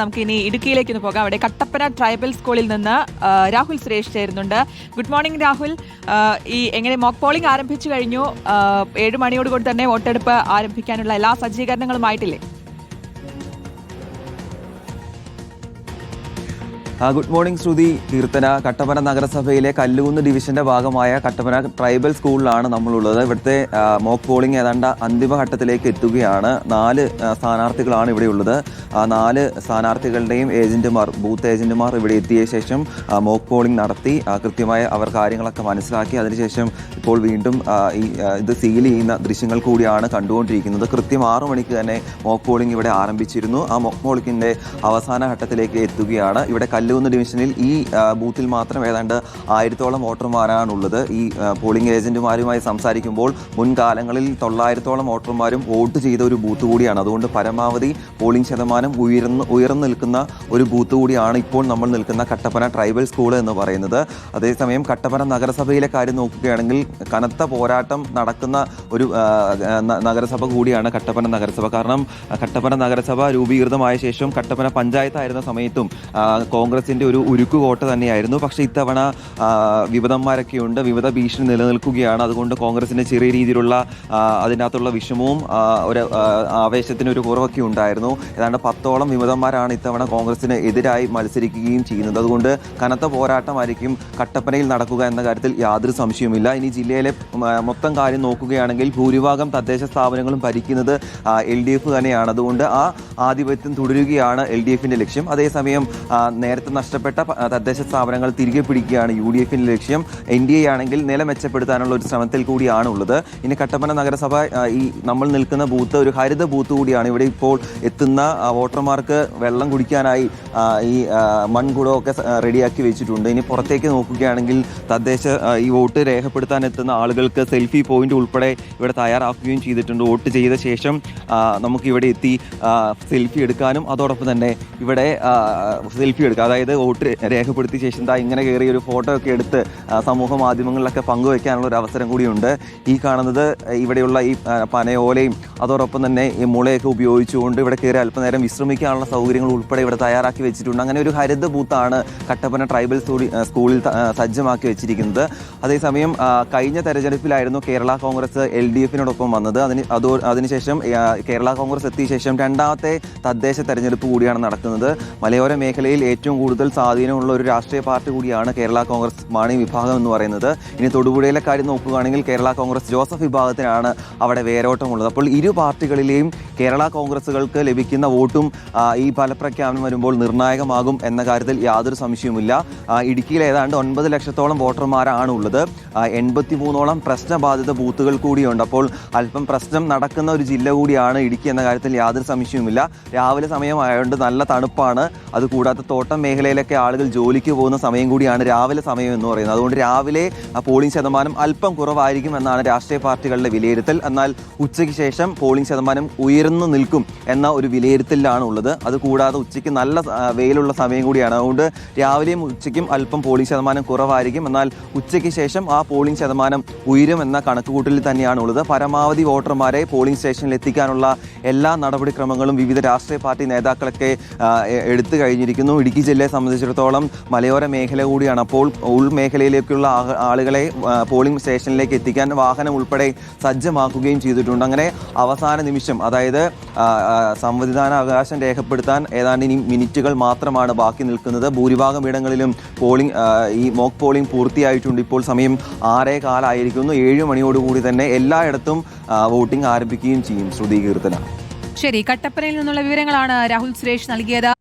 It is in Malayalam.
നമുക്ക് ഇനി ഇടുക്കിയിലേക്ക് ഒന്ന് പോകാം. അവിടെ കട്ടപ്പന ട്രൈബൽ സ്കൂളിൽ നിന്ന് രാഹുൽ സുരേഷ് ചേരുന്നുണ്ട്. Good morning Rahul. ഈ എങ്ങനെ മോക്ക് പോളിംഗ് ആരംഭിച്ചു കഴിഞ്ഞു? ഏഴ് മണിയോടുകൂടി തന്നെ വോട്ടെടുപ്പ് ആരംഭിക്കാനുള്ള എല്ലാ സജ്ജീകരണങ്ങളുമായിട്ടില്ലേ ഗുഡ് മോർണിംഗ് ശ്രുതി. കീർത്തന കട്ടപ്പന നഗരസഭയിലെ കല്ലുകുന്ന് ഡിവിഷന്റെ ഭാഗമായ കട്ടപ്പന ട്രൈബൽ സ്കൂളിലാണ് നമ്മളുള്ളത്. ഇവിടുത്തെ മോക്ക് പോളിംഗ് ഏതാണ്ട് അന്തിമഘട്ടത്തിലേക്ക് എത്തുകയാണ്. നാല് സ്ഥാനാർത്ഥികളാണ് ഇവിടെ ഉള്ളത് ആ നാല് സ്ഥാനാർത്ഥികളുടെയും ഏജന്റുമാർ ബൂത്ത് ഏജന്റുമാർ ഇവിടെ എത്തിയ ശേഷം മോക്ക് പോളിംഗ് നടത്തി. കൃത്യമായ അവർ കാര്യങ്ങളൊക്കെ മനസ്സിലാക്കി. അതിനുശേഷം ഇപ്പോൾ വീണ്ടും ഈ ഇത് സീൽ ചെയ്യുന്ന ദൃശ്യങ്ങൾ കൂടിയാണ് കണ്ടുകൊണ്ടിരിക്കുന്നത്. കൃത്യം ആറു മണിക്ക് തന്നെ മോക്ക് പോളിംഗ് ഇവിടെ ആരംഭിച്ചിരുന്നു. ആ മോക്ക് പോളിംഗിന്റെ അവസാന ഘട്ടത്തിലേക്ക് എത്തുകയാണ്. ഇവിടെ കല്ലുകുന്ന് ഡിവിഷനിൽ ഈ ബൂത്തിൽ മാത്രം ഏതാണ്ട് ആയിരത്തോളം വോട്ടർമാരാണുള്ളത്. ഈ പോളിംഗ് ഏജന്റുമാരുമായി സംസാരിക്കുമ്പോൾ മുൻകാലങ്ങളിൽ തൊള്ളായിരത്തോളം വോട്ടർമാരും വോട്ട് ചെയ്ത ഒരു ബൂത്ത് കൂടിയാണ്. അതുകൊണ്ട് പരമാവധി പോളിംഗ് ശതമാനം ഉയർന്ന് ഉയർന്നു നിൽക്കുന്ന ഒരു ബൂത്ത് കൂടിയാണ് ഇപ്പോൾ നമ്മൾ നിൽക്കുന്ന കട്ടപ്പന ട്രൈബൽ സ്കൂൾ എന്ന് പറയുന്നത്. അതേസമയം കട്ടപ്പന നഗരസഭയിലെ കാര്യം നോക്കുകയാണെങ്കിൽ കനത്ത പോരാട്ടം നടക്കുന്ന ഒരു നഗരസഭ കൂടിയാണ് കട്ടപ്പന നഗരസഭ. കാരണം കട്ടപ്പന നഗരസഭ രൂപീകൃതമായ ശേഷം കട്ടപ്പന പഞ്ചായത്തായിരുന്ന സമയത്തും ആ, കോൺഗ്രസിന്റെ ഒരു ഉരുക്കു കോട്ട തന്നെയായിരുന്നു. പക്ഷേ ഇത്തവണ ആ, വിമതന്മാരൊക്കെ ഉണ്ട് വിമത ഭീഷണി നിലനിൽക്കുകയാണ്. അതുകൊണ്ട് കോൺഗ്രസിന്റെ ചെറിയ രീതിയിലുള്ള അതിനകത്തുള്ള വിഷമവും ഒരു ആവേശത്തിന് ഒരു കുറവൊക്കെ ഉണ്ടായിരുന്നു. ഏതാണ്ട് പത്തോളം വിമതന്മാരാണ് ഇത്തവണ കോൺഗ്രസിന് എതിരായി മത്സരിക്കുകയും ചെയ്യുന്നത്. അതുകൊണ്ട് കനത്ത പോരാട്ടമായിരിക്കും കട്ടപ്പനയിൽ നടക്കുക എന്ന കാര്യത്തിൽ യാതൊരു സംശയവുമില്ല. ഇനി ജില്ലയിലെ മൊത്തം കാര്യം നോക്കുകയാണെങ്കിൽ ഭൂരിഭാഗം തദ്ദേശ സ്ഥാപനങ്ങളും ഭരിക്കുന്നത് എൽ ഡി എഫ് തന്നെയാണ്. അതുകൊണ്ട് ആ ആധിപത്യം തുടരുകയാണ് എൽ ഡി എഫിന്റെ ലക്ഷ്യം. അതേസമയം ആ, നേരത്തെ നഷ്ടപ്പെട്ട തദ്ദേശ സ്ഥാപനങ്ങൾ തിരികെ പിടിക്കുകയാണ് യു ഡി എഫിന്റെ ലക്ഷ്യം. എൻ ഡി എ ആണെങ്കിൽ നില മെച്ചപ്പെടുത്താനുള്ള ഒരു ശ്രമത്തിൽ കൂടിയാണ് ഉള്ളത് ഇനി കട്ടപ്പന നഗരസഭ ഈ നമ്മൾ നിൽക്കുന്ന ബൂത്ത് ഒരു ഹരിത ബൂത്ത് കൂടിയാണ്. ഇവിടെ ഇപ്പോൾ എത്തുന്ന വോട്ടർമാർക്ക് വെള്ളം കുടിക്കാനായി ഈ മൺകുടമൊക്കെ റെഡിയാക്കി വെച്ചിട്ടുണ്ട്. ഇനി പുറത്തേക്ക് നോക്കുകയാണെങ്കിൽ തദ്ദേശ ഈ വോട്ട് രേഖപ്പെടുത്താൻ എത്തുന്ന ആളുകൾക്ക് സെൽഫി പോയിന്റ് ഉൾപ്പെടെ ഇവിടെ തയ്യാറാക്കുകയും ചെയ്തിട്ടുണ്ട്. വോട്ട് ചെയ്ത ശേഷം നമുക്ക് ഇവിടെ എത്തി സെൽഫി എടുക്കാനും അതോടൊപ്പം തന്നെ ഇവിടെ സെൽഫി എടുക്കുക അതായത് വോട്ട് രേഖപ്പെടുത്തിയ ശേഷം ദാ ഇങ്ങനെ കയറി ഒരു ഫോട്ടോ ഒക്കെ എടുത്ത് സമൂഹ മാധ്യമങ്ങളിലൊക്കെ പങ്കുവെക്കാനുള്ള ഒരു അവസരം കൂടിയുണ്ട്. ഈ കാണുന്നത് ഇവിടെയുള്ള ഈ പനയോലയും അതോടൊപ്പം തന്നെ ഈ മുളയൊക്കെ ഉപയോഗിച്ചുകൊണ്ട് ഇവിടെ കയറി അല്പനേരം വിശ്രമിക്കാനുള്ള സൗകര്യങ്ങൾ ഉൾപ്പെടെ ഇവിടെ തയ്യാറാക്കി വെച്ചിട്ടുണ്ട്. അങ്ങനെ ഒരു ഹരിത ബൂത്താണ് കട്ടപ്പന ട്രൈബൽ സ്കൂളി- സ്കൂളിൽ സജ്ജമാക്കി വെച്ചിരിക്കുന്നത്. അതേസമയം കഴിഞ്ഞ തെരഞ്ഞെടുപ്പിലായിരുന്നു കേരള കോൺഗ്രസ് എൽ ഡി എഫിനോടൊപ്പം വന്നത്. അതിന് അതോ അതിനുശേഷം കേരള കോൺഗ്രസ് എത്തിയ ശേഷം രണ്ടാമത്തെ തദ്ദേശ തെരഞ്ഞെടുപ്പ് കൂടിയാണ് നടക്കുന്നത്. മലയോര മേഖലയിൽ ഏറ്റവും കൂടുതൽ സ്വാധീനമുള്ള ഒരു രാഷ്ട്രീയ പാർട്ടി കൂടിയാണ് കേരള കോൺഗ്രസ് മാണി വിഭാഗം എന്ന് പറയുന്നത്. ഇനി തൊടുപുഴയിലെ കാര്യം നോക്കുകയാണെങ്കിൽ കേരള കോൺഗ്രസ് ജോസഫ് വിഭാഗത്തിനാണ് അവിടെ വേരോട്ടമുള്ളത്. അപ്പോൾ ഇരു പാർട്ടികളിലെയും കേരള കോൺഗ്രസുകൾക്ക് ലഭിക്കുന്ന വോട്ടും ഈ ഫലപ്രഖ്യാപനം വരുമ്പോൾ നിർണായകമാകും എന്ന കാര്യത്തിൽ യാതൊരു സംശയവുമില്ല. ഇടുക്കിയിൽ ഏതാണ്ട് ഒൻപത് ലക്ഷത്തോളം വോട്ടർമാരാണ് ഉള്ളത് എൺപത്തി മൂന്നോളം പ്രശ്നബാധിത ബൂത്തുകൾ കൂടിയുണ്ട്. അപ്പോൾ അല്പം പ്രശ്നം നടക്കുന്ന ഒരു ജില്ല കൂടിയാണ് ഇടുക്കി എന്ന കാര്യത്തിൽ യാതൊരു സംശയവുമില്ല. രാവിലെ സമയമായതുകൊണ്ട് നല്ല തണുപ്പാണ്. അതുകൂടാതെ തോട്ടം മേഖലയിലൊക്കെ ആളുകൾ ജോലിക്ക് പോകുന്ന സമയം കൂടിയാണ് രാവിലെ സമയം എന്ന് പറയുന്നത്. അതുകൊണ്ട് രാവിലെ പോളിംഗ് ശതമാനം അല്പം കുറവായിരിക്കും എന്നാണ് രാഷ്ട്രീയ പാർട്ടികളുടെ വിലയിരുത്തൽ. എന്നാൽ ഉച്ചയ്ക്ക് ശേഷം പോളിംഗ് ശതമാനം ഉയർന്നു നിൽക്കും എന്ന ഒരു വിലയിരുത്തലിലാണ് ഉള്ളത്. അതുകൂടാതെ ഉച്ചയ്ക്ക് നല്ല വെയിലുള്ള സമയം കൂടിയാണ്. അതുകൊണ്ട് രാവിലെയും ഉച്ചയ്ക്കും അല്പം പോളിംഗ് ശതമാനം കുറവായിരിക്കും. എന്നാൽ ഉച്ചയ്ക്ക് ശേഷം ആ പോളിംഗ് ശതമാനം ഉയരും എന്ന കണക്കുകൂട്ടലിൽ തന്നെയാണ് ഉള്ളത്. പരമാവധി വോട്ടർമാരെ പോളിംഗ് സ്റ്റേഷനിൽ എത്തിക്കാനുള്ള എല്ലാ നടപടിക്രമങ്ങളും വിവിധ രാഷ്ട്രീയ പാർട്ടി നേതാക്കളൊക്കെ എടുത്തു കഴിഞ്ഞിരിക്കുന്നു. ഇടുക്കി ജില്ലയെ സംബന്ധിച്ചിടത്തോളം മലയോര മേഖല കൂടിയാണ്. അപ്പോൾ ഉൾമേഖലയിലേക്കുള്ള ആളുകളെ പോളിംഗ് സ്റ്റേഷനിലേക്ക് എത്തിക്കാൻ വാഹനം ഉൾപ്പെടെ സജ്ജമാക്കുകയും ചെയ്തിട്ടുണ്ട്. അങ്ങനെ അവസാന നിമിഷം അതായത് സംവിധാന അവകാശം രേഖപ്പെടുത്താൻ ഏതാണ്ട് ഇനി മിനിറ്റുകൾ മാത്രമാണ് ബാക്കി നിൽക്കുന്നത്. ഭൂരിഭാഗം ഇടങ്ങളിലും പോളിംഗ് ഈ മോക്ക് പോളിംഗ് പൂർത്തിയായിട്ടുണ്ട്. ഇപ്പോൾ സമയം ആറേ കാലായിരിക്കുന്നു. ഏഴ് മണിയോടുകൂടി തന്നെ എല്ലായിടത്തും വോട്ടിംഗ് ആരംഭിക്കുകയും ചെയ്യും. ശ്രുതി കീർത്തന. ശരി കട്ടപ്പനയിൽ നിന്നുള്ള വിവരങ്ങളാണ് രാഹുൽ സുരേഷ് നൽകിയത്.